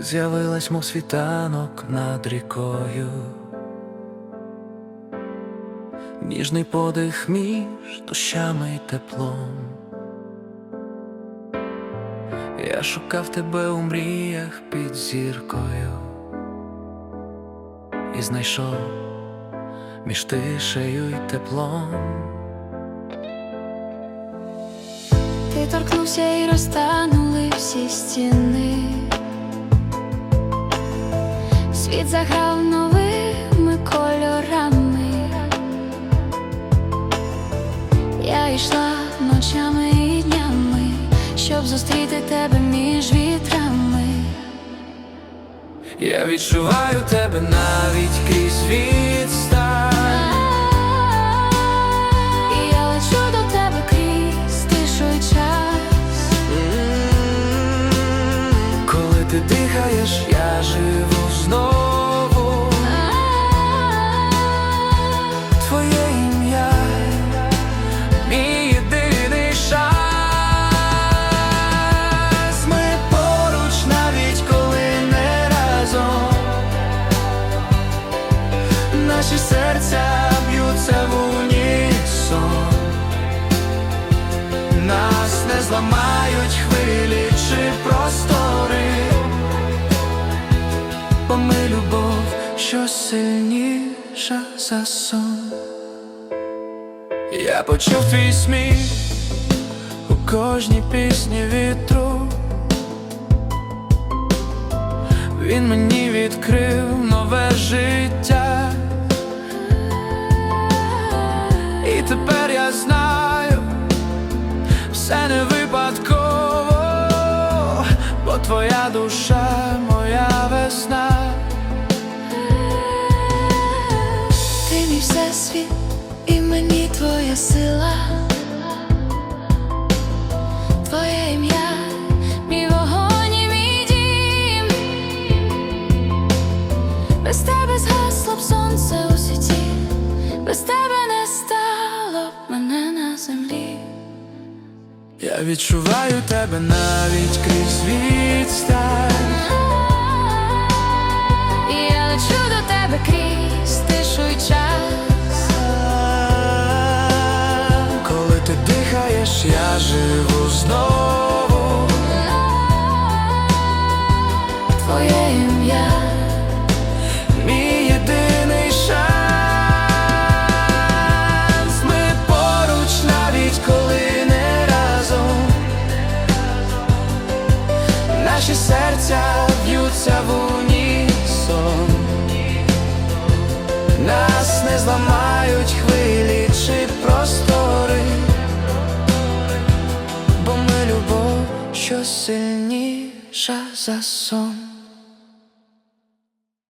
З'явилась, мов світанок над рікою, ніжний подих між дощами й теплом. Я шукав тебе у мріях під зіркою і знайшов між тишею й теплом. Ти торкнувся і розтанули всі стіни. Світ заграв новими кольорами. Я йшла ночами і днями, щоб зустріти тебе між вітрами. Я відчуваю тебе навіть крізь відстань. І я лечу до тебе крізь тишу час. Коли ти дихаєш, я живу Зламають хвилі чи простори, бо ми любов, що сильніша за сон. Я почув твій сміх у кожній пісні вітру. Він мені відкрив нове життя. І тепер я знаю, все не бо твоя душа, моя весна. Ти мій всесвіт, і мені твоя сила, твоє ім'я, мій вогонь і мій дім. Без тебе Я відчуваю тебе навіть крізь відстань. Наші серця б'ються в унісон. Нас не зламають хвилі чи простори. Бо ми любов, що сильніша за сон.